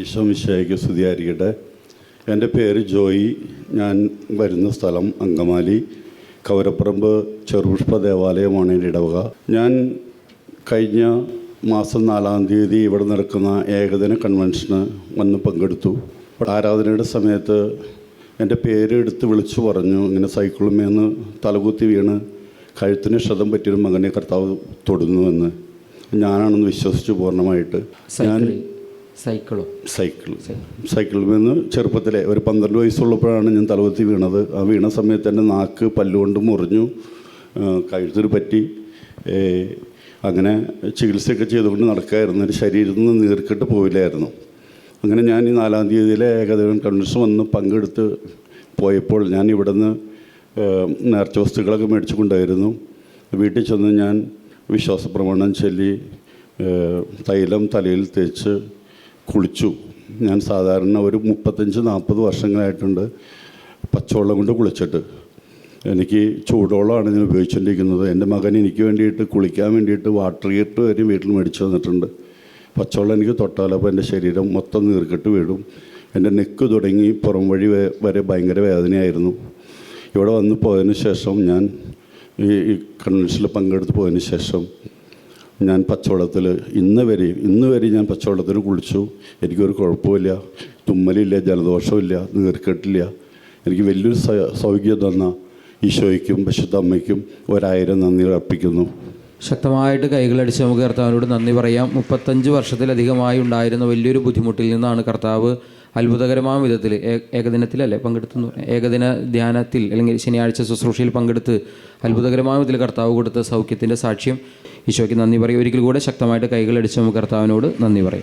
ഈശോ മിശിഹായ്ക്ക് സ്തുതിയായിരിക്കട്ടെ. എന്റെ പേര് ജോയി. ഞാൻ വരുന്ന സ്ഥലം അങ്കമാലി. കവരപ്പറമ്പ് ചെറുപുഷ്പ ദേവാലയമാണ് എന്റെ ഇടവക. ഞാൻ കഴിഞ്ഞ മാസം നാലാം തീയതി ഇവിടെ നടക്കുന്ന ഏകദിന കൺവെൻഷന് വന്ന് പങ്കെടുത്തു. ആരാധനയുടെ സമയത്ത് എന്റെ പേര് എടുത്ത് വിളിച്ചു പറഞ്ഞു. ഇങ്ങനെ സൈക്കിളുമേന്ന് തലകുത്തി വീണ് കഴുത്തിന് ക്ഷതം പറ്റിയൊരു മകനെ കർത്താവ് തൊടുന്നുവെന്ന് ഞാനാണെന്ന് വിശ്വസിച്ചു പൂർണമായിട്ട്. ഞാൻ സൈക്കിളോ? സൈക്കിൾ. സൈക്കിളിൽ നിന്ന് ചെറുപ്പത്തിലെ ഒരു പന്ത്രണ്ട് വയസ്സുള്ളപ്പോഴാണ് ഞാൻ തലവത്തി വീണത്. ആ വീണ സമയത്ത് എന്റെ നാക്ക് പല്ലുകൊണ്ട് മുറിഞ്ഞു. കഴുത്തിന് പറ്റി. അങ്ങനെ ചികിത്സയൊക്കെ ചെയ്തുകൊണ്ട് നടക്കായിരുന്നു എന്റെ ശരീരത്തിൽ നിന്ന് നീർക്കിട്ട് പോയില്ലായിരുന്നു. അങ്ങനെ ഞാൻ ഈ നാലാം തീയതിയിലെ ഏകദേശം കൺവെൻഷൻ വന്ന് പങ്കെടുത്ത് പോയപ്പോൾ ഞാൻ ഇവിടുന്ന് നേർച്ച വസ്തുക്കളൊക്കെ മേടിച്ചു കൊണ്ടായിരുന്നു വീട്ടിൽ ചെന്ന് ഞാൻ വിശ്വാസ പ്രമാണം ചൊല്ലി തൈലം തലയിൽ തേച്ച് കുളിച്ചു. ഞാൻ സാധാരണ ഒരു മുപ്പത്തഞ്ച് നാൽപ്പത് വർഷങ്ങളായിട്ടുണ്ട് പച്ചവെള്ളം കൊണ്ട് കുളിച്ചിട്ട്. എനിക്ക് ചൂടുവെള്ളമാണ് ഞാൻ ഉപയോഗിച്ചുകൊണ്ടിരിക്കുന്നത് എന്റെ മകൻ എനിക്ക് വേണ്ടിയിട്ട് കുളിക്കാൻ വേണ്ടിയിട്ട് വാട്ടർ ഹീറ്റർ വരെയും വീട്ടിൽ മേടിച്ചു തന്നിട്ടുണ്ട്. പച്ചവെള്ളം എനിക്ക് തൊട്ടാലപ്പോൾ എന്റെ ശരീരം മൊത്തം നീർക്കെട്ട് വീഴും. എന്റെ നെക്ക് തുടങ്ങി പുറം വഴി വരെ ഭയങ്കര വേദനയായിരുന്നു. ഇവിടെ വന്ന് പോയതിന് ശേഷം ഞാൻ ഈ കൺവെൻഷനിൽ പങ്കെടുത്ത് പോയതിന് ശേഷം ഞാൻ പച്ചവെള്ളത്തിൽ ഇന്ന് വരെ ഇന്ന് വരെ ഞാൻ പച്ചവെള്ളത്തിൽ കുളിച്ചു. എനിക്കൊരു കുഴപ്പമില്ല. തുമ്മലില്ല ജലദോഷമില്ല നീർക്കെട്ടില്ല. എനിക്ക് വലിയൊരു സ- സൗഖ്യം തന്ന ഈശോയ്ക്കും വിശുദ്ധ അമ്മയ്ക്കും ഒരായിരം നന്ദി അർപ്പിക്കുന്നു. ശക്തമായിട്ട് കൈകളടിച്ച് നമുക്ക് കർത്താവിനോട് നന്ദി പറയാം. മുപ്പത്തഞ്ച് വർഷത്തിലധികമായി ഉണ്ടായിരുന്ന വലിയൊരു ബുദ്ധിമുട്ടിൽ നിന്നാണ് കർത്താവ് അത്ഭുതകരമായ വിധത്തിൽ ഏകദിനത്തിലല്ലേ പങ്കെടുത്തു ഏകദിന ധ്യാനത്തിൽ അല്ലെങ്കിൽ ശനിയാഴ്ച ശുശ്രൂഷയിൽ പങ്കെടുത്ത് അത്ഭുതകരമായ വിധത്തിൽ കർത്താവ് കൊടുത്ത സൗഖ്യത്തിന്റെ സാക്ഷ്യം ഈശോയ്ക്ക് നന്ദി പറയും ഒരിക്കൽ കൂടെ ശക്തമായിട്ട് കൈകളടിച്ച് നമുക്ക് കർത്താവിനോട് നന്ദി പറയും.